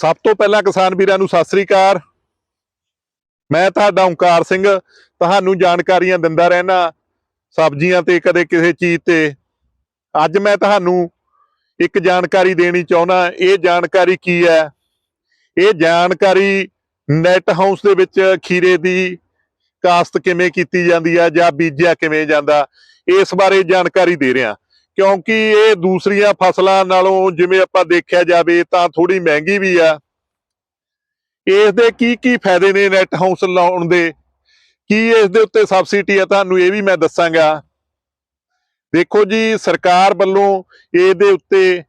ਸਭ ਤੋਂ ਪਹਿਲਾਂ ਕਿਸਾਨ ਵੀਰਾਂ ਨੂੰ ਸਤਿ ਸ੍ਰੀ ਅਕਾਲ। ਮੈਂ ਤੁਹਾਡਾ ਓਂਕਾਰ ਸਿੰਘ, ਤੁਹਾਨੂੰ ਜਾਣਕਾਰੀਆਂ ਦਿੰਦਾ ਰਹਿਣਾ ਸਬਜ਼ੀਆਂ ਤੇ ਕਦੇ ਕਿਸੇ ਚੀਜ਼ ਤੇ। ਅੱਜ ਮੈਂ ਤੁਹਾਨੂੰ ਇੱਕ ਜਾਣਕਾਰੀ ਦੇਣੀ ਚਾਹੁੰਦਾ, ਇਹ ਜਾਣਕਾਰੀ ਕੀ ਹੈ? ਇਹ ਜਾਣਕਾਰੀ ਨੈਟ ਹਾਊਸ ਦੇ ਵਿੱਚ ਖੀਰੇ ਦੀ ਕਾਸਤ ਕਿਵੇਂ ਕੀਤੀ ਜਾਂਦੀ ਹੈ ਜਾਂ ਬੀਜਿਆ ਕਿਵੇਂ ਜਾਂਦਾ, ਇਸ ਬਾਰੇ ਜਾਣਕਾਰੀ ਦੇ ਰਿਹਾ। ਕਿਉਂਕਿ ਇਹ ਦੂਸਰੀਆਂ ਫਸਲਾਂ ਨਾਲੋਂ ਜਿਵੇਂ ਆਪਾਂ ਦੇਖਿਆ ਜਾਵੇ ਤਾਂ ਥੋੜੀ ਮਹਿੰਗੀ ਵੀ ਆ। ਇਸ ਦੇ ਕੀ ਕੀ ਫਾਇਦੇ ਨੇ ਨੈਟ ਹਾਊਸ ਲਾਉਣ ਦੇ? ਕੀ ਇਸ ਦੇ ਉੱਤੇ ਸਬਸਿਡੀ ਆ? ਤੁਹਾਨੂੰ ਇਹ ਵੀ ਮੈਂ ਦੱਸਾਂਗਾ। ਦੇਖੋ ਜੀ, ਸਰਕਾਰ ਵੱਲੋਂ ਇਹਦੇ ਉੱਤੇ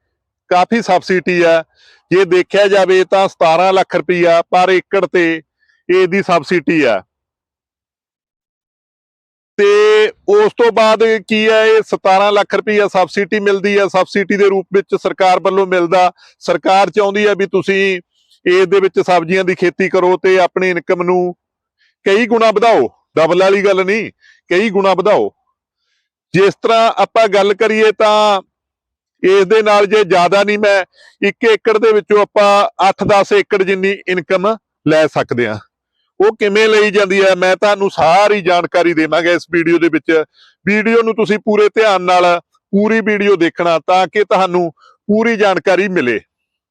ਕਾਫੀ ਸਬਸਿਡੀ ਆ। ਜੇ ਦੇਖਿਆ ਜਾਵੇ ਤਾਂ 17 ਲੱਖ ਰੁਪਈਆ ਪਰ ਏਕੜ ਤੇ ਇਹਦੀ ਸਬਸਿਡੀ ਆ। ਤੇ ਉਸ ਤੋਂ ਬਾਅਦ ਕੀ ਹੈ, ਇਹ 17 ਲੱਖ ਰੁਪਈਆ ਸਬਸਿਡੀ ਮਿਲਦੀ ਹੈ। ਸਬਸਿਡੀ ਦੇ ਰੂਪ ਵਿੱਚ ਸਰਕਾਰ ਵੱਲੋਂ ਮਿਲਦਾ। ਸਰਕਾਰ ਚਾਹੁੰਦੀ ਹੈ ਵੀ ਤੁਸੀਂ ਇਸ ਦੇ ਵਿੱਚ ਸਬਜ਼ੀਆਂ ਦੀ ਖੇਤੀ ਕਰੋ ਤੇ ਆਪਣੀ ਇਨਕਮ ਨੂੰ ਕਈ ਗੁਣਾ ਵਧਾਓ। ਡਬਲ ਵਾਲੀ ਗੱਲ ਨਹੀਂ, ਕਈ ਗੁਣਾ ਵਧਾਓ। ਜਿਸ ਤਰ੍ਹਾਂ ਆਪਾਂ ਗੱਲ ਕਰੀਏ ਤਾਂ ਇਸ ਦੇ ਨਾਲ ਜੇ ਜ਼ਿਆਦਾ ਨਹੀਂ ਮੈਂ 1 ਏਕੜ ਦੇ ਵਿੱਚੋਂ ਆਪਾਂ 8-10 ਏਕੜ ਜਿੰਨੀ ਇਨਕਮ ਲੈ ਸਕਦੇ ਆ ਉਹ ਕਿਵੇਂ ਲਈ ਜਾਂਦੀ ਹੈ ਮੈਂ ਤੁਹਾਨੂੰ ਸਾਰੀ ਜਾਣਕਾਰੀ ਦੇਵਾਂਗਾ ਇਸ ਵੀਡੀਓ ਦੇ ਵਿੱਚ। ਵੀਡੀਓ ਨੂੰ ਤੁਸੀਂ ਪੂਰੇ ਧਿਆਨ ਨਾਲ ਪੂਰੀ ਵੀਡੀਓ ਦੇਖਣਾ ਤਾਂ ਕਿ ਤੁਹਾਨੂੰ ਪੂਰੀ ਜਾਣਕਾਰੀ ਮਿਲੇ।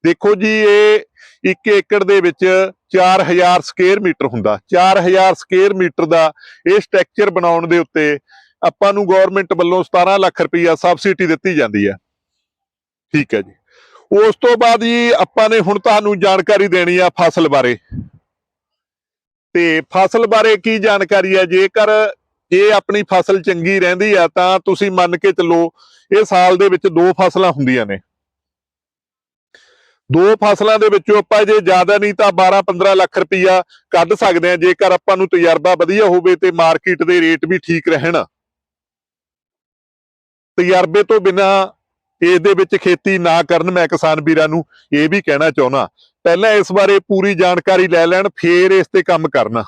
ਦੇਖੋ ਜੀ, ਇਹ 1 ਏਕੜ ਦੇ ਵਿੱਚ 4000 ਸਕੁਅਰ ਮੀਟਰ ਹੁੰਦਾ। 4000 ਸਕੁਅਰ ਮੀਟਰ ਦਾ ਇਹ ਸਟਰਕਚਰ ਬਣਾਉਣ ਦੇ ਉੱਤੇ ਆਪਾਂ ਨੂੰ ਗਵਰਨਮੈਂਟ ਵੱਲੋਂ 17 ਲੱਖ ਰੁਪਈਆ ਸਬਸਿਡੀ ਦਿੱਤੀ ਜਾਂਦੀ ਹੈ ਠੀਕ ਹੈ ਜੀ। ਉਸ ਤੋਂ ਬਾਅਦ ਜੀ ਆਪਾਂ ਨੇ ਹੁਣ ਤੁਹਾਨੂੰ ਜਾਣਕਾਰੀ ਦੇਣੀ ਆ ਫਸਲ ਬਾਰੇ। ਤੇ ਫਸਲ ਬਾਰੇ ਕੀ ਜਾਣਕਾਰੀ ਹੈ? ਜੇਕਰ ਇਹ ਆਪਣੀ ਫਸਲ ਚੰਗੀ ਰਹਿੰਦੀ ਆ ਤਾਂ ਤੁਸੀਂ ਮੰਨ ਕੇ ਚੱਲੋ ਇਹ ਸਾਲ ਦੇ ਵਿੱਚ ਦੋ ਫਸਲਾਂ ਹੁੰਦੀਆਂ ਨੇ। ਦੋ ਫਸਲਾਂ ਦੇ ਵਿੱਚੋਂ ਆਪਾਂ ਜੇ ਜ਼ਿਆਦਾ ਨਹੀਂ ਤਾਂ 12-15 ਲੱਖ ਰੁਪਈਆ ਕੱਢ ਸਕਦੇ ਆ ਜੇਕਰ ਆਪਾਂ ਨੂੰ ਤਜਰਬਾ ਵਧੀਆ ਹੋਵੇ ਤੇ ਮਾਰਕੀਟ ਦੇ ਰੇਟ ਵੀ ਠੀਕ ਰਹਿਣ। ਤਜਰਬੇ ਤੋਂ ਬਿਨਾ ਇਸ ਦੇ ਵਿੱਚ ਖੇਤੀ ਨਾ ਕਰਨ ਮੈਂ ਕਿਸਾਨ ਵੀਰਾਂ ਨੂੰ ਇਹ ਵੀ ਕਹਿਣਾ ਚਾਹੁੰਦਾ। ਪਹਿਲਾਂ ਇਸ ਬਾਰੇ ਪੂਰੀ ਜਾਣਕਾਰੀ ਲੈ ਲੈਣ, ਫੇਰ ਇਸ ਤੇ ਕੰਮ ਕਰਨਾ।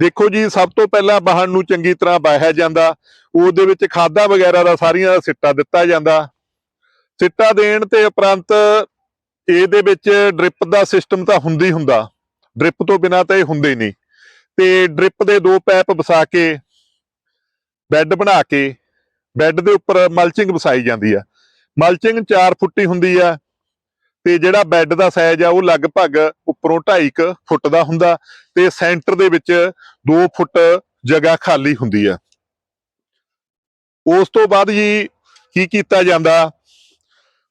ਦੇਖੋ ਜੀ, ਸਭ ਤੋਂ ਪਹਿਲਾਂ ਬਾਹਣ ਨੂੰ ਚੰਗੀ ਤਰ੍ਹਾਂ ਬਾਹਿਆ ਜਾਂਦਾ। ਉਹਦੇ ਵਿੱਚ ਖਾਦਾਂ ਵਗੈਰਾ ਦਾ ਸਾਰੀਆਂ ਦਾ ਸਿੱਟਾ ਦਿੱਤਾ ਜਾਂਦਾ। ਸਿੱਟਾ ਦੇਣ ਤੇ ਉਪਰੰਤ ਇਹਦੇ ਵਿੱਚ ਡ੍ਰਿਪ ਦਾ ਸਿਸਟਮ ਤਾਂ ਹੁੰਦੀ ਹੁੰਦਾ। ਡ੍ਰਿਪ ਤੋਂ ਬਿਨਾ ਤਾਂ ਇਹ ਹੁੰਦੇ ਹੀ ਨਹੀਂ। ਤੇ ਡ੍ਰਿਪ ਦੇ ਦੋ ਪੈਪ ਵਸਾ ਕੇ, ਬੈੱਡ ਬਣਾ ਕੇ, ਬੈੱਡ ਦੇ ਉੱਪਰ ਮਲਚਿੰਗ ਵਸਾਈ ਜਾਂਦੀ ਆ। ਮਲਚਿੰਗ 4 ਫੁੱਟੀ ਹੁੰਦੀ ਆ। ਤੇ ਜਿਹੜਾ ਬੈੱਡ ਦਾ ਸਾਈਜ਼ ਆ, ਉਹ ਲਗਭਗ ਉੱਪਰੋਂ 2.5 ਫੁੱਟ ਦਾ ਹੁੰਦਾ ਤੇ ਸੈਂਟਰ ਦੇ ਵਿੱਚ 2 ਫੁੱਟ ਜਗ੍ਹਾ ਖਾਲੀ ਹੁੰਦੀ ਆ। ਉਸ ਤੋਂ ਬਾਅਦ ਜੀ ਕੀ ਕੀਤਾ ਜਾਂਦਾ?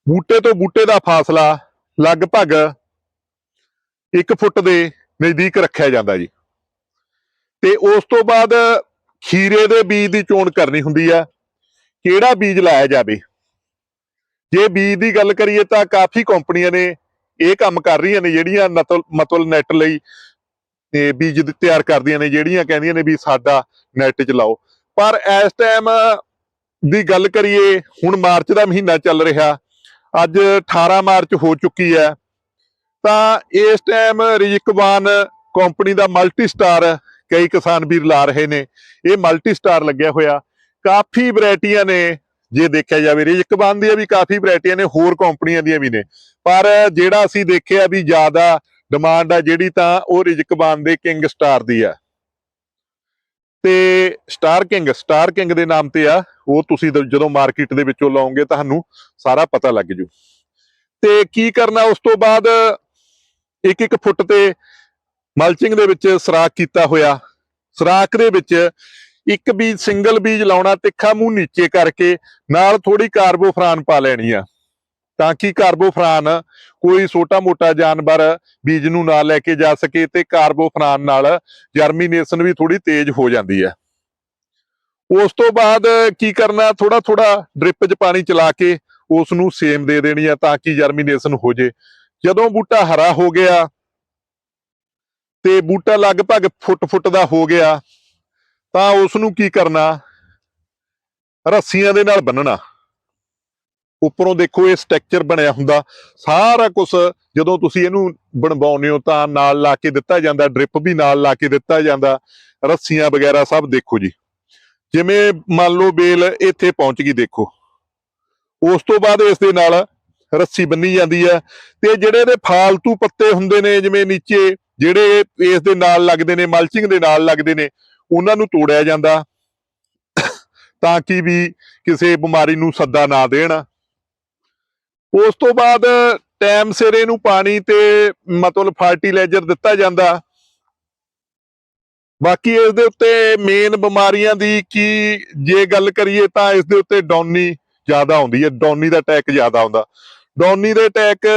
ਬੂਟੇ ਤੋਂ ਬੂਟੇ ਦਾ ਫਾਸਲਾ ਲਗਭਗ 1 ਫੁੱਟ ਦੇ ਨਜ਼ਦੀਕ ਰੱਖਿਆ ਜਾਂਦਾ ਜੀ। ਤੇ ਉਸ ਤੋਂ ਬਾਅਦ ਖੀਰੇ ਦੇ ਬੀਜ ਦੀ ਚੋਣ ਕਰਨੀ ਹੁੰਦੀ ਆ। ਕਿਹੜਾ ਬੀਜ ਲਾਇਆ ਜਾਵੇ? ਜੇ ਬੀਜ ਦੀ ਗੱਲ ਕਰੀਏ ਤਾਂ ਕਾਫੀ ਕੰਪਨੀਆਂ ਨੇ ਇਹ ਕੰਮ ਕਰ ਰਹੀਆਂ ਨੇ, ਜਿਹੜੀਆਂ ਨਤਲ ਮਤਲਬ ਨੈਟ ਲਈ ਤੇ ਬੀਜ ਤਿਆਰ ਕਰਦੀਆਂ ਨੇ, ਜਿਹੜੀਆਂ ਕਹਿੰਦੀਆਂ ਨੇ ਵੀ ਸਾਡਾ ਨੈਟ ਚਲਾਓ। ਪਰ ਇਸ ਟਾਈਮ ਦੀ ਗੱਲ ਕਰੀਏ, ਹੁਣ ਮਾਰਚ ਦਾ ਮਹੀਨਾ ਚੱਲ ਰਿਹਾ, ਅੱਜ 18 ਮਾਰਚ ਹੋ ਚੁੱਕੀ ਹੈ, ਤਾਂ ਇਸ ਟਾਈਮ ਰਿਜਕਵਾਨ ਕੰਪਨੀ ਦਾ ਮਲਟੀ ਸਟਾਰ ਕਈ ਕਿਸਾਨ ਵੀਰ ਲਾ ਰਹੇ ਨੇ, ਇਹ ਮਲਟੀ ਸਟਾਰ ਲੱਗਿਆ ਹੋਇਆ। ਕਾਫੀ ਵੈਰਾਈਟੀਆਂ ਨੇ ਜੇ ਦੇਖਿਆ ਜਾਵੇ ਰਿਜਕਵਾਨ ਦੀਆਂ ਵੀ ਕਾਫੀ ਵੈਰਾਈਟੀਆਂ ਨੇ, ਹੋਰ ਕੰਪਨੀਆਂ ਦੀਆਂ ਵੀ ਨੇ। ਪਰ ਜਿਹੜਾ ਅਸੀਂ ਦੇਖਿਆ ਵੀ ਜ਼ਿਆਦਾ ਡਿਮਾਂਡ ਆ ਜਿਹੜੀ ਤਾਂ ਉਹ ਰਿਜਕਬਾਨ ਦੇ ਕਿੰਗ ਸਟਾਰ ਦੀ ਆ। ਤੇ ਸਟਾਰ ਕਿੰਗ ਸਟਾਰ ਕਿੰਗ ਦੇ ਨਾਮ ਤੇ ਆ, ਉਹ ਤੁਸੀਂ ਜਦੋਂ ਮਾਰਕੀਟ ਦੇ ਵਿੱਚੋਂ ਲਾਉਂਗੇ ਤੁਹਾਨੂੰ ਸਾਰਾ ਪਤਾ ਲੱਗ ਜੂ। ਤੇ ਕੀ ਕਰਨਾ ਉਸ ਤੋਂ ਬਾਅਦ? ਇੱਕ ਇੱਕ ਫੁੱਟ ਤੇ ਮਲਚਿੰਗ ਦੇ ਵਿੱਚ ਸਰਾਖ ਕੀਤਾ ਹੋਇਆ। ਸਰਾਖ ਦੇ ਵਿੱਚ ਇੱਕ ਬੀਜ, ਸਿੰਗਲ ਬੀਜ ਲਾਉਣਾ, ਤਿੱਖਾ ਮੂੰਹ ਨੀਚੇ ਕਰਕੇ ਨਾਲ ਥੋੜੀ ਕਾਰਬੋਫਰਾਨ ਪਾ ਲੈਣੀ ਆ। ਤਾਂ ਕਿ ਕਾਰਬੋਫਰਾਨ ਕੋਈ ਛੋਟਾ ਮੋਟਾ ਜਾਨਵਰ ਬੀਜ ਨੂੰ ਨਾ ਲੈ ਕੇ ਜਾ ਸਕੇ ਤੇ ਕਾਰਬੋਫਰਾਨ ਨਾਲ ਜਰਮੀਨੇਸ਼ਨ ਵੀ ਥੋੜੀ ਤੇਜ਼ ਹੋ ਜਾਂਦੀ ਹੈ ਉਸ ਤੋਂ ਬਾਅਦ ਕੀ ਕਰਨਾ ਥੋੜਾ ਥੋੜਾ ਡ੍ਰਿਪ 'ਚ ਪਾਣੀ ਚਲਾ ਕੇ ਉਸ ਨੂੰ ਸੇਮ ਦੇ ਦੇਣੀ ਆ ਤਾਂ ਕਿ ਜਰਮੀਨੇਸ਼ਨ ਹੋ ਜੇ। ਜਦੋਂ ਬੂਟਾ ਹਰਾ ਹੋ ਗਿਆ ਤੇ ਬੂਟਾ ਲਗਭਗ ਫੁੱਟ ਫੁੱਟ ਦਾ ਹੋ ਗਿਆ ਤਾਂ ਉਸ ਨੂੰ ਕੀ ਕਰਨਾ? ਰੱਸੀਆਂ ਦੇ ਨਾਲ ਬੰਨਣਾ। ਉੱਪਰੋਂ ਦੇਖੋ ਇਹ ਸਟਰਕਚਰ ਬਣਿਆ ਹੁੰਦਾ। ਸਾਰਾ ਕੁਝ ਜਦੋਂ ਤੁਸੀਂ ਇਹਨੂੰ ਬਣਵਾਉਂਦੇ ਹੋ ਤਾਂ ਨਾਲ ਲਾ ਕੇ ਦਿੱਤਾ ਜਾਂਦਾ, ਡ੍ਰਿਪ ਵੀ ਨਾਲ ਲਾ ਕੇ ਦਿੱਤਾ ਜਾਂਦਾ। ਰੱਸੀਆਂ ਵਗੈਰਾ ਸਭ ਦੇਖੋ ਜੀ। ਜਿਵੇਂ ਮੰਨ ਲਓ ਬੇਲ ਇੱਥੇ ਪਹੁੰਚ ਗਈ ਦੇਖੋ। ਉਸ ਤੋਂ ਬਾਅਦ ਇਸ ਦੇ ਨਾਲ ਰੱਸੀ ਬੰਨੀ ਜਾਂਦੀ ਹੈ ਤੇ ਜਿਹੜੇ ਇਹਦੇ ਫਾਲਤੂ ਪੱਤੇ ਹੁੰਦੇ ਨੇ, ਜਿਵੇਂ ਨੀਚੇ, ਜਿਹੜੇ ਇਸ ਦੇ ਨਾਲ ਲੱਗਦੇ ਨੇ, ਮਲਚਿੰਗ ਦੇ ਨਾਲ ਲੱਗਦੇ ਨੇ ਉਹਨਾਂ ਨੂੰ ਤੋੜਿਆ ਜਾਂਦਾ ਤਾਂ ਕਿ ਵੀ ਕਿਸੇ ਬਿਮਾਰੀ ਨੂੰ ਸੱਦਾ ਨਾ ਦੇਣ। ਉਸ ਤੋਂ ਬਾਅਦ ਟਾਈਮ ਸਿਰ ਇਹਨੂੰ ਪਾਣੀ ਤੇ ਮਤਲਬ ਫਰਟੀਲਾਈਜ਼ਰ ਦਿੱਤਾ ਜਾਂਦਾ। ਬਾਕੀ ਇਸ ਦੇ ਉੱਤੇ ਮੇਨ ਬਿਮਾਰੀਆਂ ਦੀ ਕੀ ਜੇ ਗੱਲ ਕਰੀਏ ਤਾਂ ਇਸ ਦੇ ਉੱਤੇ ਡੌਨੀ ਜ਼ਿਆਦਾ ਆਉਂਦੀ ਹੈ। ਡੌਨੀ ਦਾ ਅਟੈਕ ਜ਼ਿਆਦਾ ਆਉਂਦਾ। ਡੌਨੀ ਦੇ ਅਟੈਕ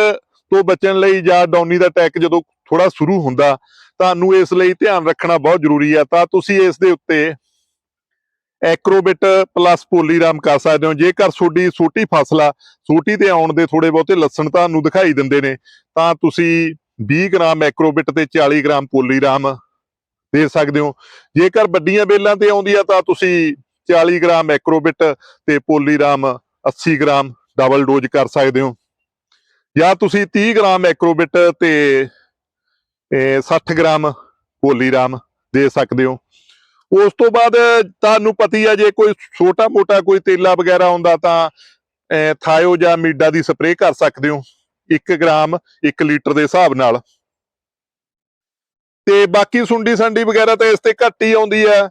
ਤੋਂ ਬਚਣ ਲਈ ਜਾਂ ਡੌਨੀ ਦਾ ਅਟੈਕ ਜਦੋਂ ਥੋੜਾ ਸ਼ੁਰੂ ਹੁੰਦਾ ਤੁਹਾਨੂੰ ਇਸ ਲਈ ਧਿਆਨ ਰੱਖਣਾ ਬਹੁਤ ਜ਼ਰੂਰੀ ਹੈ ਤਾਂ ਤੁਸੀਂ ਇਸ ਦੇ ਉੱਤੇ ਐਕਰੋਬਿਟ ਪਲੱਸ ਪੋਲੀਰਾਮ ਕਰ ਸਕਦੇ ਹੋ। ਜੇਕਰ ਤੁਹਾਡੀ ਛੋਟੀ ਫਸਲ ਆ ਤੇ ਆਉਣ ਦੇ ਥੋੜੇ ਬਹੁਤੇ ਲੱਛਣ ਤੁਹਾਨੂੰ ਦਿਖਾਈ ਦਿੰਦੇ ਨੇ, ਤਾਂ ਤੁਸੀਂ 20 ਗ੍ਰਾਮ ਐਕਰੋਬਿਟ ਤੇ 40 ਗ੍ਰਾਮ ਪੋਲੀਰਾਮ ਦੇ ਸਕਦੇ ਹੋ। ਜੇਕਰ ਵੱਡੀਆਂ ਬੇਲਾਂ ਤੇ ਆਉਂਦੀ ਆ, ਤਾਂ ਤੁਸੀਂ 40 ਗ੍ਰਾਮ ਐਕਰੋਬਿਟ ਤੇ ਪੋਲੀਰਾਮ 80 ਗ੍ਰਾਮ ਡਬਲ ਡੋਜ਼ ਕਰ ਸਕਦੇ ਹੋ। ਜਾਂ ਤੁਸੀਂ 30 ਗ੍ਰਾਮ ਐਕਰੋਬਿਟ ਤੇ 60 ਗ੍ਰਾਮ ਪੋਲੀਰਾਮ ਦੇ ਸਕਦੇ ਹੋ। ਉਸ ਤੋਂ ਬਾਅਦ ਤੁਹਾਨੂੰ ਪਤੀ ਆ ਜੇ ਕੋਈ ਛੋਟਾ ਮੋਟਾ ਕੋਈ ਤੇਲਾ ਵਗੈਰਾ ਆਉਂਦਾ ਤਾਂ ਅਹ, ਥਾਇਓ ਜਾਂ ਮੀਡਾ ਦੀ ਸਪਰੇਅ ਕਰ ਸਕਦੇ ਹੋ 1 ਗ੍ਰਾਮ 1 ਲੀਟਰ ਦੇ ਹਿਸਾਬ ਨਾਲ। ਤੇ ਬਾਕੀ ਸੁੰਡੀ ਸੰਡੀ ਵਗੈਰਾ ਤਾਂ ਇਸ ਤੇ ਘੱਟ ਹੀ ਆਉਂਦੀ ਆ।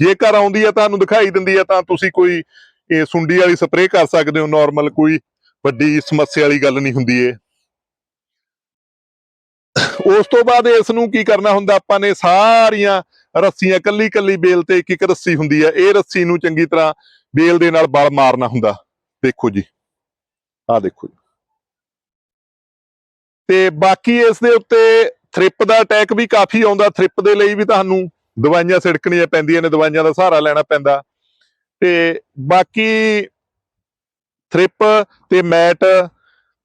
ਜੇਕਰ ਆਉਂਦੀ ਹੈ ਤੁਹਾਨੂੰ ਦਿਖਾਈ ਦਿੰਦੀ ਹੈ ਤਾਂ ਤੁਸੀਂ ਕੋਈ ਇਹ ਸੁੰਡੀ ਵਾਲੀ ਸਪਰੇਅ ਕਰ ਸਕਦੇ ਹੋ। ਨਾਰਮਲ ਕੋਈ ਵੱਡੀ ਸਮੱਸਿਆ ਵਾਲੀ ਗੱਲ ਨਹੀਂ ਹੁੰਦੀ ਏ ਉਸ ਤੋਂ ਬਾਅਦ ਇਸ ਨੂੰ ਕੀ ਕਰਨਾ ਹੁੰਦਾ? ਆਪਾਂ ਨੇ ਸਾਰੀਆਂ ਰੱਸੀਆਂ ਕੱਲੀ ਕੱਲੀ ਬੇਲ ਤੇ ਇੱਕ ਇੱਕ ਰੱਸੀ ਹੁੰਦੀ ਹੈ ਇਹ ਰੱਸੀ ਨੂੰ ਚੰਗੀ ਤਰ੍ਹਾਂ ਬੇਲ ਦੇ ਨਾਲ ਬਲ ਮਾਰਨਾ ਹੁੰਦਾ। ਦੇਖੋ ਜੀ। ਆਹ ਦੇਖੋ ਜੀ। ਤੇ ਬਾਕੀ ਇਸ ਦੇ ਉੱਤੇ ਥ੍ਰਿਪ ਦਾ ਅਟੈਕ ਵੀ ਕਾਫੀ ਆਉਂਦਾ। ਥ੍ਰਿਪ ਦੇ ਲਈ ਵੀ ਤੁਹਾਨੂੰ ਦਵਾਈਆਂ ਛਿੜਕਣੀਆਂ ਪੈਂਦੀਆਂ ਨੇ। ਦਵਾਈਆਂ ਦਾ ਸਹਾਰਾ ਲੈਣਾ ਪੈਂਦਾ। ਤੇ ਬਾਕੀ ਥ੍ਰਿਪ ਤੇ ਮੈਟ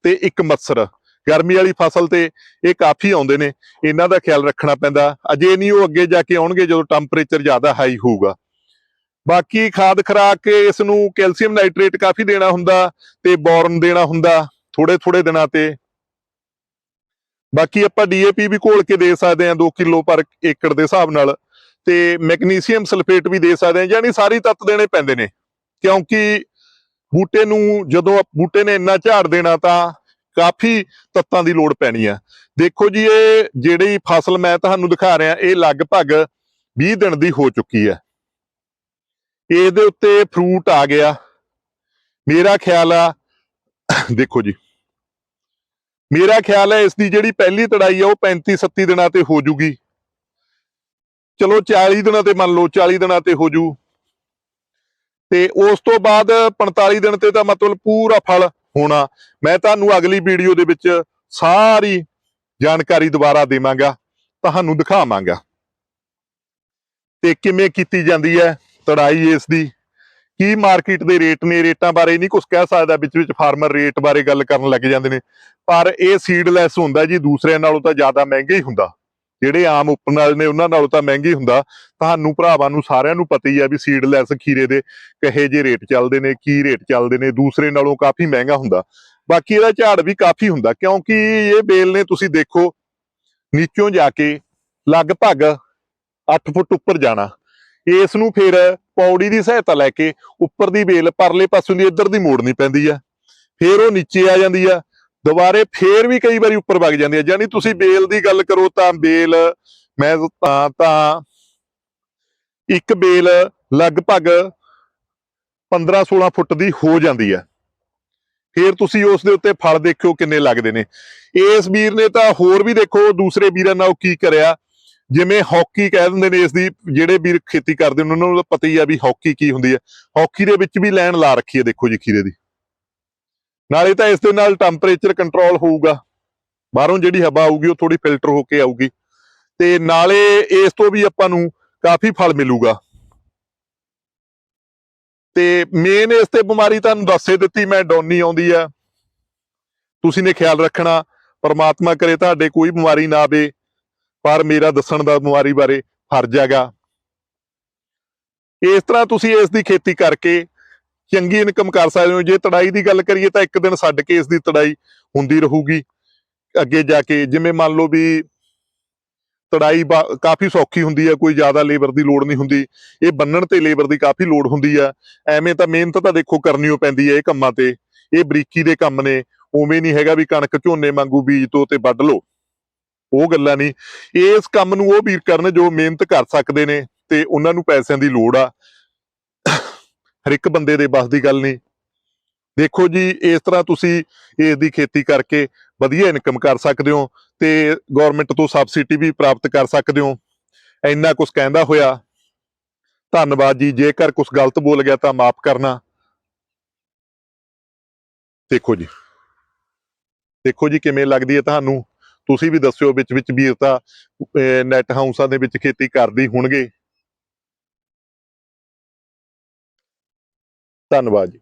ਤੇ ਇੱਕ ਮੱਛਰ। ਗਰਮੀ ਵਾਲੀ ਫਸਲ ਤੇ ਇਹ ਕਾਫੀ ਆਉਂਦੇ ਨੇ, ਇਹਨਾਂ ਦਾ ਖਿਆਲ ਰੱਖਣਾ ਪੈਂਦਾ। ਅਜੇ ਨਹੀਂ ਉਹ ਅੱਗੇ ਜਾ ਕੇ ਆਉਣਗੇ ਜਦੋਂ ਟੈਂਪਰੇਚਰ ਜ਼ਿਆਦਾ ਹਾਈ ਹੋਊਗਾ। ਬਾਕੀ ਖਾਦ ਖਰਾਕ ਇਸ ਨੂੰ ਕੈਲਸ਼ੀਅਮ ਨਾਈਟ੍ਰੇਟ ਕਾਫੀ ਦੇਣਾ ਹੁੰਦਾ ਤੇ ਬੋਰਨ ਦੇਣਾ ਹੁੰਦਾ ਥੋੜੇ ਥੋੜੇ ਦਿਨਾਂ ਤੇ। ਬਾਕੀ ਆਪਾਂ ਡੀਏਪੀ ਵੀ ਘੋਲ ਕੇ ਦੇ ਸਕਦੇ ਹਾਂ 2 ਕਿਲੋ ਪਰ ਏਕੜ ਦੇ ਹਿਸਾਬ ਨਾਲ। ਤੇ ਮੈਗਨੀਸੀਅਮ ਸਲਫੇਟ ਵੀ ਦੇ ਸਕਦੇ ਹਾਂ, ਯਾਨੀ ਸਾਰੀ ਤੱਤ ਦੇਣੇ ਪੈਂਦੇ ਨੇ। ਕਿਉਂਕਿ ਬੂਟੇ ਨੂੰ ਜਦੋਂ ਬੂਟੇ ਨੇ ਇੰਨਾ ਝਾੜ ਦੇਣਾ ਤਾਂ ਕਾਫੀ ਤੱਤਾਂ ਦੀ ਲੋੜ ਪੈਣੀ ਆ। ਦੇਖੋ ਜੀ, ਇਹ ਜਿਹੜੀ ਫਸਲ ਮੈਂ ਤੁਹਾਨੂੰ ਦਿਖਾ ਰਿਹਾ, ਇਹ ਲਗਭਗ 20 ਦਿਨ ਦੀ ਹੋ ਚੁੱਕੀ ਹੈ ਇਹਦੇ ਉੱਤੇ ਫਰੂਟ ਆ ਗਿਆ। ਮੇਰਾ ਖਿਆਲ ਆ, ਦੇਖੋ ਜੀ। ਮੇਰਾ ਖਿਆਲ ਹੈ ਇਸ ਦੀ ਜਿਹੜੀ ਪਹਿਲੀ ਤੜਾਈ ਆ, ਉਹ 35 37 ਦਿਨਾਂ ਤੇ ਹੋ ਜੂਗੀ। ਚਲੋ 40 ਦਿਨਾਂ ਤੇ ਮੰਨ ਲਓ 40 ਦਿਨਾਂ ਤੇ ਹੋ ਜੂ। ਤੇ ਉਸ ਤੋਂ ਬਾਅਦ 45 ਦਿਨ ਤੇ ਤਾਂ ਮਤਲਬ ਪੂਰਾ ਫਲ ਹੋਣਾ। ਮੈਂ ਤੁਹਾਨੂੰ ਅਗਲੀ ਵੀਡੀਓ ਦੇ ਵਿੱਚ ਸਾਰੀ ਜਾਣਕਾਰੀ ਦੁਬਾਰਾ ਦੇਵਾਂਗਾ, ਤੁਹਾਨੂੰ ਦਿਖਾਵਾਂਗਾ। ਤੇ ਕਿਵੇਂ ਕੀਤੀ ਜਾਂਦੀ ਹੈ ਤੜਾਈ ਇਸ ਦੀ? ਕੀ ਮਾਰਕੀਟ ਦੇ ਰੇਟ ਨੇ? ਰੇਟਾਂ ਬਾਰੇ ਨਹੀਂ ਕੁਝ ਕਹਿ ਸਕਦਾ। ਵਿੱਚ ਵਿੱਚ ਫਾਰਮਰ ਰੇਟ ਬਾਰੇ ਗੱਲ ਕਰਨ ਲੱਗ ਜਾਂਦੇ ਨੇ। ਪਰ ਇਹ ਸੀਡਲੈਸ ਹੁੰਦਾ ਜੀ, ਦੂਸਰਿਆਂ ਨਾਲੋਂ ਤਾਂ ਜ਼ਿਆਦਾ ਮਹਿੰਗਾ ਹੀ ਹੁੰਦਾ। ਜਿਹੜੇ ਆਮ ਓਪਨ ਵਾਲੇ ਨੇ, ਉਹਨਾਂ ਨਾਲੋਂ ਤਾਂ ਮਹਿੰਗੀ ਹੁੰਦਾ। ਤੁਹਾਨੂੰ ਭਰਾਵਾਂ ਨੂੰ ਸਾਰਿਆਂ ਨੂੰ ਪਤਾ ਹੀ ਆ ਵੀ ਸੀਡਲੈਸ ਖੀਰੇ ਦੇ ਕਹੇ ਜੇ ਰੇਟ ਚੱਲਦੇ ਨੇ, ਕੀ ਰੇਟ ਚੱਲਦੇ ਨੇ, ਦੂਸਰੇ ਨਾਲੋਂ ਕਾਫੀ ਮਹਿੰਗਾ ਹੁੰਦਾ। ਬਾਕੀ ਇਹਦਾ ਝਾੜ ਵੀ ਕਾਫੀ ਹੁੰਦਾ, ਕਿਉਂਕਿ ਇਹ ਬੇਲ ਨੇ ਤੁਸੀਂ ਦੇਖੋ, ਨੀਚੋਂ ਜਾ ਕੇ ਲਗਭਗ 8 ਫੁੱਟ ਉੱਪਰ ਜਾਣਾ। ਇਸ ਨੂੰ ਫਿਰ ਪੌੜੀ ਦੀ ਸਹਾਇਤਾ ਲੈ ਕੇ ਉੱਪਰ ਦੀ ਬੇਲ ਪਰਲੇ ਪਾਸੋਂ ਦੀ ਇੱਧਰ ਦੀ ਮੋੜਨੀ ਪੈਂਦੀ ਆ ਫਿਰ ਉਹ ਨੀਚੇ ਆ ਜਾਂਦੀ ਆ ਦੁਬਾਰੇ ਫੇਰ ਵੀ ਕਈ ਵਾਰੀ ਉੱਪਰ ਵਗ ਜਾਂਦੀ ਹੈ। ਯਾਨੀ ਤੁਸੀਂ ਬੇਲ ਦੀ ਗੱਲ ਕਰੋ ਤਾਂ ਬੇਲ, ਮੈਂ ਤਾਂ ਤਾਂ ਇੱਕ ਬੇਲ ਲਗਭਗ 15 16 ਫੁੱਟ ਦੀ ਹੋ ਜਾਂਦੀ ਹੈ। ਫੇਰ ਤੁਸੀਂ ਉਸ ਦੇ ਉੱਤੇ ਫਲ ਦੇਖਿਓ ਕਿੰਨੇ ਲੱਗਦੇ ਨੇ। ਇਸ ਵੀਰ ਨੇ ਤਾਂ ਹੋਰ ਵੀ ਦੇਖੋ, ਦੂਸਰੇ ਵੀਰਾਂ ਨਾਲ ਕੀ ਕਰਿਆ? ਜਿਵੇਂ ਹਾਕੀ ਕਹਿ ਦਿੰਦੇ ਨੇ ਇਸ ਦੀ, ਜਿਹੜੇ ਵੀਰ ਖੇਤੀ ਕਰਦੇ ਨੇ, ਉਹਨਾਂ ਨੂੰ ਤਾਂ ਪਤਾ ਹੀ ਆ ਵੀ ਹਾਕੀ ਕੀ ਹੁੰਦੀ ਹੈ। ਹਾਕੀ ਦੇ ਵਿੱਚ ਵੀ ਲਾਈਨ ਲਾ ਰੱਖੀ ਹੈ, ਦੇਖੋ ਜੀ ਖੀਰੇ ਦੀ। ਨਾਲੇ ਤਾਂ ਇਸ ਦੇ ਨਾਲ ਟੈਂਪਰੇਚਰ ਕੰਟਰੋਲ ਹੋਊਗਾ। ਬਾਹਰੋਂ ਜਿਹੜੀ ਹਵਾ ਆਊਗੀ, ਉਹ ਥੋੜੀ ਫਿਲਟਰ ਹੋ ਕੇ ਆਊਗੀ। ਤੇ ਨਾਲੇ ਇਸ ਤੋਂ ਵੀ ਆਪਾਂ ਨੂੰ ਕਾਫੀ ਫਲ ਮਿਲੂਗਾ। ਤੇ ਮੇਨ ਇਸ ਤੇ ਬਿਮਾਰੀ ਤੁਹਾਨੂੰ ਦੱਸੇ ਦਿੱਤੀ, ਮੈਂ ਡੋਨੀ ਆਉਂਦੀ ਆ। ਤੁਸੀਂ ਨੇ ਖਿਆਲ ਰੱਖਣਾ, ਪਰਮਾਤਮਾ ਕਰੇ ਤੁਹਾਡੇ ਕੋਈ ਬਿਮਾਰੀ ਨਾ ਆਵੇ, ਪਰ ਮੇਰਾ ਦੱਸਣ ਦਾ ਬਿਮਾਰੀ ਬਾਰੇ ਫਰਜ਼ ਹੈਗਾ। ਇਸ ਤਰ੍ਹਾਂ ਤੁਸੀਂ ਇਸ ਦੀ ਖੇਤੀ ਕਰਕੇ ਚੰਗੀ ਇਨਕਮ ਕਰ ਸਕਦੇ ਹੋ। ਜੇ ਤੜਾਈ ਦੀ ਗੱਲ ਕਰੀਏ ਤਾਂ ਇੱਕ ਦਿਨ ਛੱਡ ਕੇ ਇਸ ਦੀ ਤੜਾਈ ਹੁੰਦੀ ਰਹੂਗੀ। ਅੱਗੇ ਜਾ ਕੇ ਜਿਵੇਂ ਮੰਨ ਲਓ ਵੀ ਤੜਾਈ ਕਾਫੀ ਸੌਖੀ ਹੁੰਦੀ ਹੈ ਕੋਈ ਜ਼ਿਆਦਾ ਲੇਬਰ ਦੀ ਲੋੜ ਨਹੀਂ ਹੁੰਦੀ। ਇਹ ਬੰਨਣ ਤੇ ਲੇਬਰ ਦੀ ਕਾਫੀ ਲੋੜ ਹੁੰਦੀ ਆ। ਐਵੇਂ ਤਾਂ ਮਿਹਨਤ ਤਾਂ ਦੇਖੋ ਕਰਨੀ ਓ ਪੈਂਦੀ ਹੈ ਇਹ ਕੰਮਾਂ ਤੇ। ਇਹ ਬਰੀਕੀ ਦੇ ਕੰਮ ਨੇ। ਉਵੇਂ ਨਹੀਂ ਹੈਗਾ ਵੀ ਕਣਕ ਝੋਨੇ ਵਾਂਗੂ ਬੀਜ ਤੋਂ ਤੇ ਵੱਢ ਲਓ। ਉਹ ਗੱਲਾਂ ਨਹੀਂ। ਇਸ ਕੰਮ ਨੂੰ ਉਹ ਵੀਰ ਕਰਨ ਜੋ ਮਿਹਨਤ ਕਰ ਸਕਦੇ ਨੇ ਤੇ ਉਹਨਾਂ ਨੂੰ ਪੈਸਿਆਂ ਦੀ ਲੋੜ ਆ। ਹਰ ਇੱਕ ਬੰਦੇ ਦੇ ਬਸ ਦੀ ਗੱਲ ਨਹੀਂ। ਦੇਖੋ ਜੀ, ਇਸ ਤਰ੍ਹਾਂ ਤੁਸੀਂ ਇਸ ਦੀ ਖੇਤੀ ਕਰਕੇ ਵਧੀਆ ਇਨਕਮ ਕਰ ਸਕਦੇ ਹੋ ਤੇ ਗਵਰਨਮੈਂਟ ਤੋਂ ਸਬਸਿਡੀ ਵੀ ਪ੍ਰਾਪਤ ਕਰ ਸਕਦੇ ਹੋ। ਇੰਨਾ ਕੁਝ ਕਹਿੰਦਾ ਹੋਇਆ। ਧੰਨਵਾਦ ਜੀ, ਜੇਕਰ ਕੁਝ ਗਲਤ ਬੋਲ ਗਿਆ ਤਾਂ ਮਾਫ ਕਰਨਾ। ਦੇਖੋ ਜੀ। ਦੇਖੋ ਜੀ ਕਿਵੇਂ ਲੱਗਦੀ ਹੈ ਤੁਹਾਨੂੰ। ਤੁਸੀਂ ਵੀ ਦੱਸਿਓ ਵਿੱਚ ਵਿੱਚ ਵੀਰ ਨੈਟ ਹਾਊਸਾਂ ਦੇ ਵਿੱਚ ਖੇਤੀ ਕਰਦੀ ਹੋਣਗੇ। ਧੰਨਵਾਦ ਜੀ।